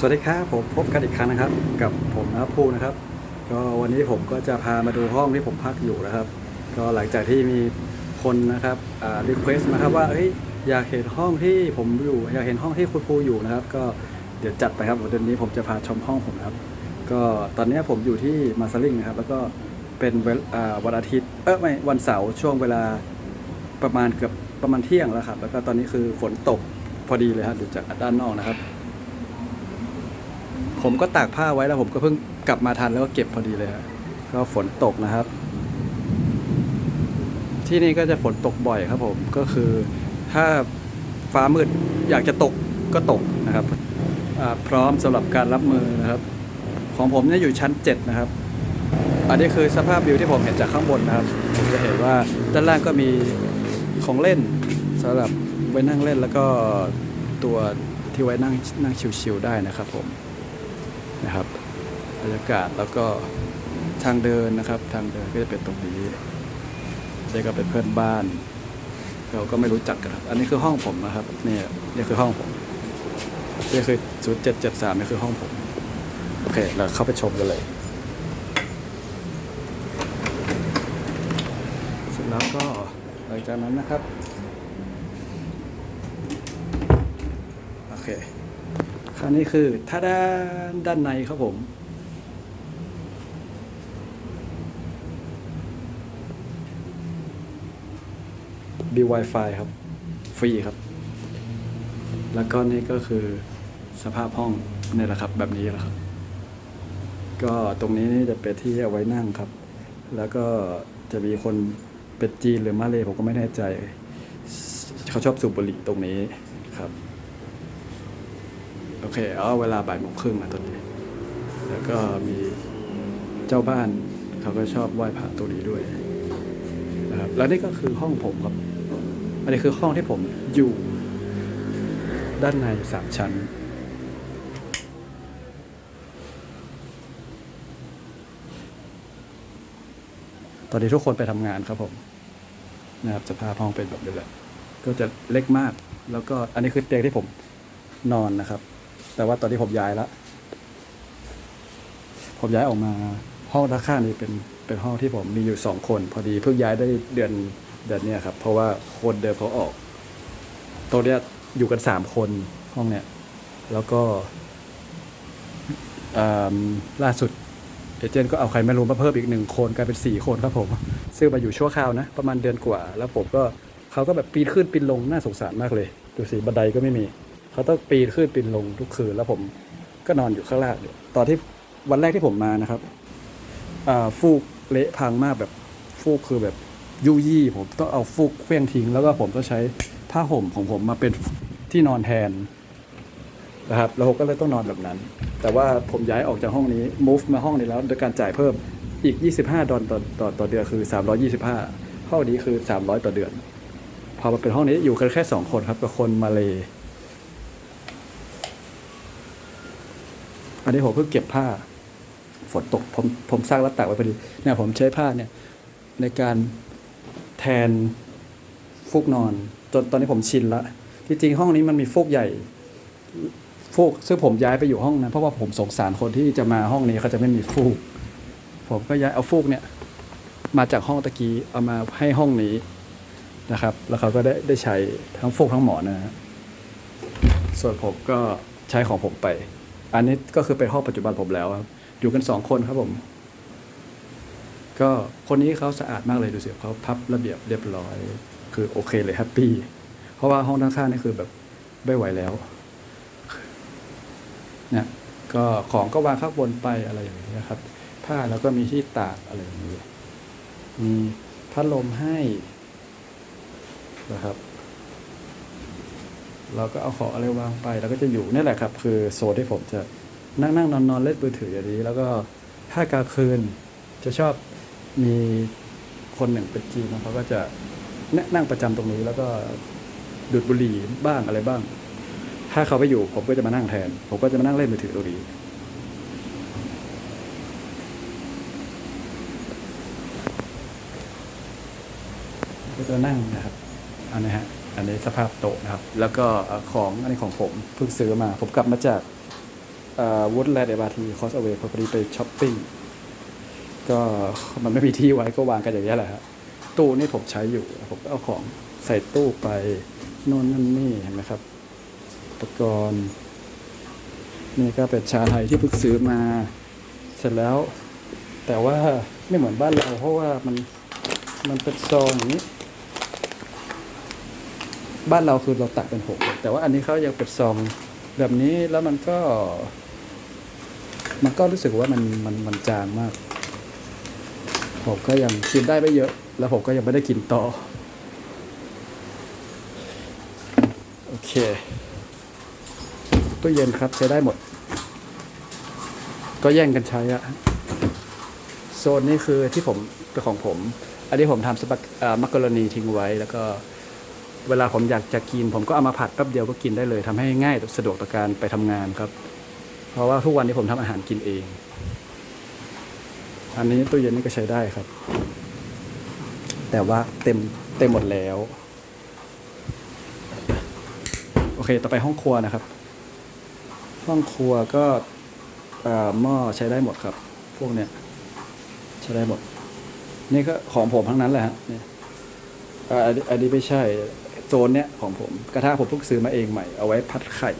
สวัสดีครับผมพบกันอีกครั้งนะครับ กับผมนะครับภูนะครับ ก็วันนี้ผมก็จะพามาดูห้องที่ผมพักอยู่นะครับ ก็หลังจากที่มีคนนะครับอ่ารีเควสต์มาครับว่าเฮ้ยอยากเห็นห้องที่ผมอยู่อยากเห็นห้องที่คุณภูอยู่นะครับ ก็เดี๋ยวจัดไปครับวันนี้ผมจะพาชมห้องผมนะครับ ก็ตอนนี้ผมอยู่ที่มาซาลิงนะครับ แล้วก็เป็นววันอาทิตย์เออไม่วันเสาร์ช่วงเวลาประมาณเกือบประมาณเที่ยงแล้วครับ แล้วก็ตอนนี้คือฝนตกพอดีเลยครับดูจากด้านนอกนะครับ ผมก็ตากผ้าไว้แล้วผมก็เพิ่งกลับมาทันแล้วก็เก็บพอดีเลยครับก็ฝนตกนะครับ ที่นี่ก็จะฝนตกบ่อยครับผมก็คือถ้าฟ้ามืดอยากจะตกก็ตกนะครับพร้อมสำหรับการรับมือนะครับ ของผมเนี่ยอยู่ชั้น 7 นะครับ อันนี้คือสภาพวิวที่ผมเห็นจากข้างบนนะครับผมจะเห็นว่าด้านล่างก็มีของเล่นสำหรับไว้นั่งเล่นแล้วก็ตัวที่ไว้นั่งนั่งชิวๆได้นะครับผม นะครับบรรยากาศแล้วก็ทางเดินนะครับ ทางเดินก็จะเป็นตรงนี้นี่ก็เป็นเพื่อนบ้านเราก็ไม่รู้จักกันครับ อันนี้คือห้องผมนะครับเนี่ยนี่คือห้องผมนี่คือศูนย์เจ็ดเจ็ดสามนี่คือห้องผม โอเค เราเข้าไปชมกันเลยเสร็จแล้วก็หลังจากนั้นนะครับ โอเค คราวนี้คือถ้าด้านด้านในครับผมมี Wi-Fi ครับ ฟรีครับ แล้วก็นี่ก็คือสภาพห้องนี่แหละครับ แบบนี้แหละครับ ก็ตรงนี้นี่จะเป็นที่เอาไว้นั่งครับ แล้วก็จะมีคนเป็นจีนหรือมาเลยผมก็ไม่แน่ใจ เขาชอบสูบบุหรี่ตรงนี้ครับ โอเคเอาเวลาบ่ายโมงครึ่งนะตอนนี้ แล้วก็มีเจ้าบ้านเขาก็ชอบไหว้พระตัวนี้ด้วยนะครับแล้วนี่ก็คือห้องผมครับ อันนี้คือห้องที่ผมอยู่ ด้านในสามชั้น ตอนนี้ทุกคนไปทำงานครับผมนะครับสภาพห้องเป็นแบบนี้แหละก็จะเล็กมาก แล้วก็อันนี้คือเตียงที่ผมนอนนะครับ แต่ว่าตอนนี้ผมย้ายแล้วผมย้ายออกมาห้องด้านข้างนี้เป็นเป็นห้องที่ผมมีอยู่สองคน พอดีเพิ่งย้ายได้เดือนเดือนนี้ครับ เพราะว่าคนเดิมเขาออกตัวเนี้ยอยู่กันสามคนห้องเนี้ยแล้วก็ล่าสุดเอเจนต์ก็เอาใครไม่รู้มาเพิ่มอีกหนึ่งคนกลายเป็นสี่คนครับผม ซึ่งมาอยู่ชั่วคราวนะ ประมาณเดือนกว่า แล้วผมก็เขาก็แบบปีนขึ้นปีนลงน่าสงสารมากเลย ดูสิบันไดก็ไม่มี เขาต้องปีนขึ้นปีนลงทุกคืน แล้วผมก็นอนอยู่ข้างล่างอยู่ตอนที่วันแรกที่ผมมานะครับฟูกเละพังมากแบบฟูกคือแบบยุยี่ผมต้องเอาฟูกเคลื่องทิ้ง แล้วก็ผมต้องใช้ผ้าห่มของผมมาเป็นที่นอนแทนนะครับแล้วผมก็เลยต้องนอนแบบนั้น แต่ว่าผมย้ายออกจากห้องนี้ move มาห้องนี้แล้วโดยการจ่ายเพิ่มอีก 25 ดอลลาร์ต่อต่อต่อเดือนคือ 325ห้องนี้คือ 300 ต่อเดือน พอมาเป็นห้องนี้อยู่กันแค่ 2 คนครับกับคนมาเลย อันนี้ผมเพิ่งเก็บผ้า ฝนตกผมผมสร้างแล้วตากไว้พอดีเนี่ยผมใช้ผ้าเนี่ยในการแทนฟูกนอน จนตอนนี้ผมชินละที่จริงห้องนี้มันมีฟูกใหญ่ฟูกซึ่งผมย้ายไปอยู่ห้องนั้นเพราะว่าผมสงสารคนที่จะมาห้องนี้เขาจะไม่มีฟูก ผมก็ย้ายเอาฟูกเนี่ย มาจากห้องตะกี้เอามาให้ห้องนี้นะครับ แล้วเขาก็ได้ได้ใช้ทั้งฟูกทั้งหมอนนะฮะส่วนผมก็ใช้ของผมไป อันนี้ก็คือเป็นห้องปัจจุบันผมแล้วครับอยู่กันสองคนครับผม ก็คนนี้เขาสะอาดมากเลยดูสิเขาพับระเบียบเรียบร้อย คือโอเคเลยแฮปปี้เพราะว่าห้องข้างนี่คือแบบไม่ไหวแล้วเนี่ยก็ของก็วางข้างบนไปอะไรอย่างนี้ยครับ ผ้าแล้วก็มีที่ตากอะไรอย่างนี้มีพัดลมให้นะครับ เราก็เอาของอะไรวางไปแล้วก็จะอยู่นี่แหละครับ คือโซนที่ผมจะนั่งนั่งนอนนอนเล่นมือถืออย่างนี้ แล้วก็ถ้ากลางคืนจะชอบมีคนหนึ่งเป็นจีนนะเขาก็จะนั่งประจำตรงนี้ แล้วก็ดูดบุหรี่บ้างอะไรบ้าง ถ้าเขาไปอยู่ผมก็จะมานั่งแทน ผมก็จะมานั่งเล่นมือถือตรงนี้ก็จะนั่งนะครับอันนี้ฮะ อันนี้สภาพโต๊ะนะครับ แล้วก็ของอันนี้ของผมเพิ่งซื้อมา ผมกลับมาจากวูดแลนด์เอบาทีคอสเอเวพอดีไปช้อปปิ้งก็มันไม่มีที่ไว้ก็วางกันอย่างนี้แหละฮะตู้นี่ผมใช้อยู่ ผมก็เอาของใส่ตู้ไปโน่นนั่นนี่เห็นไหมครับ อุปกรณ์นี่ก็เป็นชาไทยที่เพิ่งซื้อมา เสร็จแล้ว แต่ว่าไม่เหมือนบ้านเราเพราะว่ามันมันเป็นซองอย่างนี้ บ้านเราคือเราตัดเป็นหกแต่ว่าอันนี้เขายังเป็นซองแบบนี้แล้วมันก็ มันก็รู้สึกว่ามันมันมันจางมาก ผมก็ยังกินได้ไม่เยอะ แล้วผมก็ยังไม่ได้กินต่อ โอเคตู้เย็นครับใช้ได้หมด ก็แย่งกันใช้อะโซนนี้คือที่ผมของผม อันนี้ผมทำสปักมักกะโรนีทิ้งไว้แล้วก็ เวลาผมอยากจะกิน ผมก็เอามาผัดแป๊บเดียวก็กินได้เลยทำให้ง่ายสะดวกต่อการไปทำงานครับ เพราะว่าทุกวันนี้ผมทำอาหารกินเอง อันนี้ตู้เย็นนี่ก็ใช้ได้ครับ แต่ว่าเต็มเต็มหมดแล้ว โอเค ต่อไปห้องครัวนะครับ ห้องครัวก็อ่อหม้อใช้ได้หมดครับ พวกเนี้ยใช้ได้หมด นี่ก็ของผมทั้งนั้นแหละฮะเนี่ยเอ่ออันนี้อันนี้ไม่ใช่ โซนเนี้ยของผมกระทะผมเพิ่งซื้อมาเองใหม่เอาไว้ผัดไข่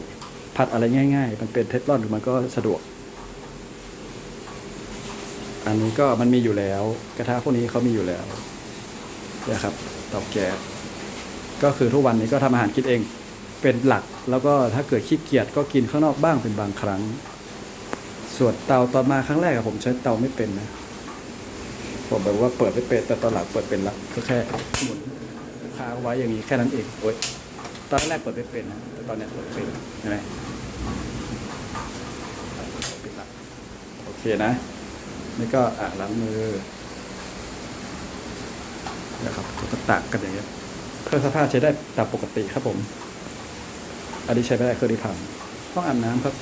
ผัดอะไรง่าย ๆ มันเป็นเทฟลอนมันก็สะดวก อันนี้ก็มันมีอยู่แล้ว กระทะพวกนี้เขามีอยู่แล้วเนี่ยครับเตาแก๊สก็คือทุกวันนี้ก็ทำอาหารกินเองเป็นหลัก แล้วก็ถ้าเกิดขี้เกียจก็กินข้างนอกบ้างเป็นบางครั้ง ส่วนเตาตอนมาครั้งแรกอะผมใช้เตาไม่เป็นนะผมแบบว่าเปิดไม่เป็นแต่ตอนหลังเปิดเป็นละก็แค่หมุน ไว้อย่างนี้แค่นั้นเองโอ๊ยตอนแรกเปิดไม่เป็นนะแต่ตอนนี้เปิดเป็นเห็นไหมปิดละโอเคนะนี่ก็อ่าล้างมือนะครับก็ตากกันอย่างเงี้ยเครื่องซักผ้าใช้ได้ตามปกติครับผม อันนี้ใช้ไม่ได้เครื่องนี้พังห้องอาบน้ำครับ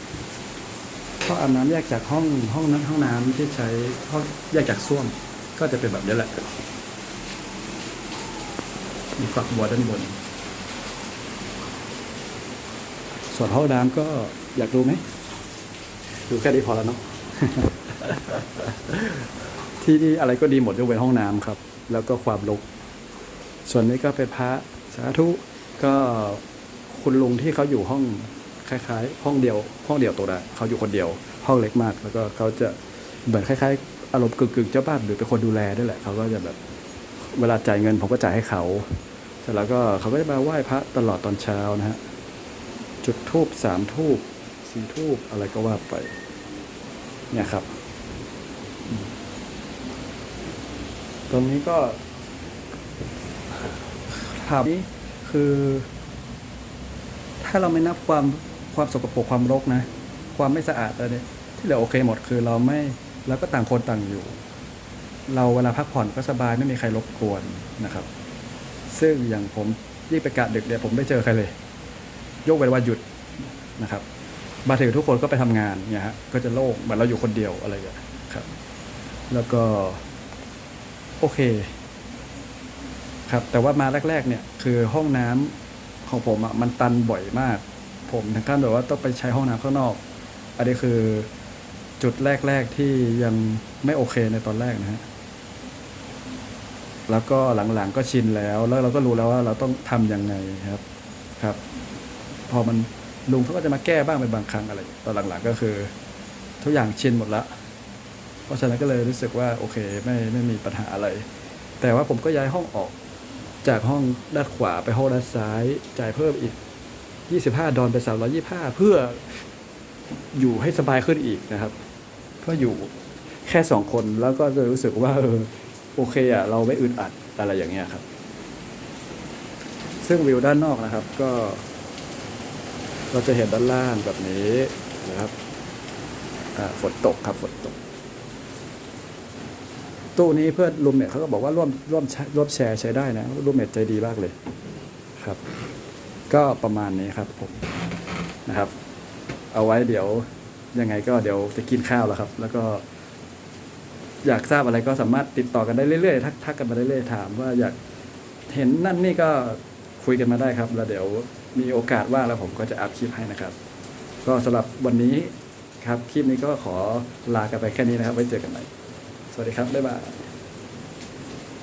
ห้องอาบน้ำแยกจากห้องห้องนั้นห้องน้ำที่ใช้ห้องแยกจากส้วมก็จะเป็นแบบนี้แหละ มีฝักบัวด้านบน ส่วนห้องน้ำก็อยากดูไหม ดูแค่นี้พอแล้วเนาะ ที่นี่อะไรก็ดีหมดยกเว้นห้องน้ำครับ แล้วก็ความรกส่วนนี้ก็เป็นพระสาธุก็คุณลุงที่เขาอยู่ห้องคล้ายๆ ห้องเดียว ห้องเดียวตัวละเขาอยู่คนเดียว ห้องเล็กมาก แล้วก็เขาจะเหมือนคล้ายๆอารมณ์กึ่งๆเจ้าบ้านหรือเป็นคนดูแลด้วยแหละเขาก็จะแบบเวลาจ่ายเงินผมก็จ่ายให้เขาเส ร็จแล้วก็เขาก็จะมาไหว้พระตลอดตอนเช้านะฮะ จุดทูบสามทูบสี่ทูบอะไรก็ว่าไป เนี่ยครับ ตรงนี้ก็ถามนี้คือ ถ้าเราไม่นับความความสกปรกความรกนะ ความไม่สะอาดอะไรเนี่ยที่เหลือโอเคหมดคือเราไม่แล้วก็ต่างคนต่างอยู่ เราเวลาพักผ่อนก็สบายไม่มีใครรบกวนนะครับ ซึ่งอย่างผมยิ่งไปกะดึกเนี่ยผมไม่เจอใครเลย ยกเว้นวันหยุดนะครับ มาถึงทุกคนก็ไปทำงานเนี่ยฮะก็จะโล่งเหมือนเราอยู่คนเดียวอะไรอย่างเงี้ยครับ แล้วก็ โอเค ครับ แต่ว่ามาแรก ๆ เนี่ย คือห้องน้ำของผมอะมันตันบ่อยมาก ผมถึงขั้นแบบว่าต้องไปใช้ห้องน้ำข้างนอก อันนี้คือจุดแรก ๆที่ยังไม่โอเคในตอนแรกนะฮะ แล้วก็หลังๆก็ชินแล้ว แล้วเราก็รู้แล้วว่าเราต้องทำยังไงครับครับ พอมันลุงเขาก็จะมาแก้บ้างเป็นบางครั้งอะไร ตอนหลังๆก็คือ ทุกอย่างชินหมดละ เพราะฉะนั้นก็เลยรู้สึกว่าโอเคไม่ไม่มีปัญหาอะไร แต่ว่าผมก็ย้ายห้องออก จากห้องด้านขวาไปห้องด้านซ้าย จ่ายเพิ่มอีก 25 ดอลไป325 เพื่ออยู่ให้สบายขึ้นอีกนะครับ เพื่ออยู่แค่สองคนแล้วก็จะรู้สึกว่าเออ โอเคอะเราไม่อึดอัดอะไรอย่างเงี้ยครับ ซึ่งวิวด้านนอกนะครับ ก็ เราจะเห็นด้านล่างแบบนี้นะครับฝนตกครับฝนตก ตู้นี้เพื่อนรูมเมทเขาก็บอกว่าร่วมร่วมร่วมแชร์ใช้ได้นะรูมเมทใจดีมากเลยครับ ก็ประมาณนี้ครับผมนะครับ เอาไว้เดี๋ยวยังไงก็เดี๋ยวจะกินข้าวแล้วครับ แล้วก็ อยากทราบอะไรก็สามารถติดต่อกันได้เรื่อยๆทักทักกันมาเรื่อยๆถามว่าอยากเห็นนั่นนี่ก็คุยกันมาได้ครับ แล้วเดี๋ยวมีโอกาสว่างแล้วผมก็จะอัพคลิปให้นะครับ ก็สำหรับวันนี้ครับคลิปนี้ก็ขอลากันไปแค่นี้นะครับ ไว้เจอกันใหม่สวัสดีครับบ๊ายบาย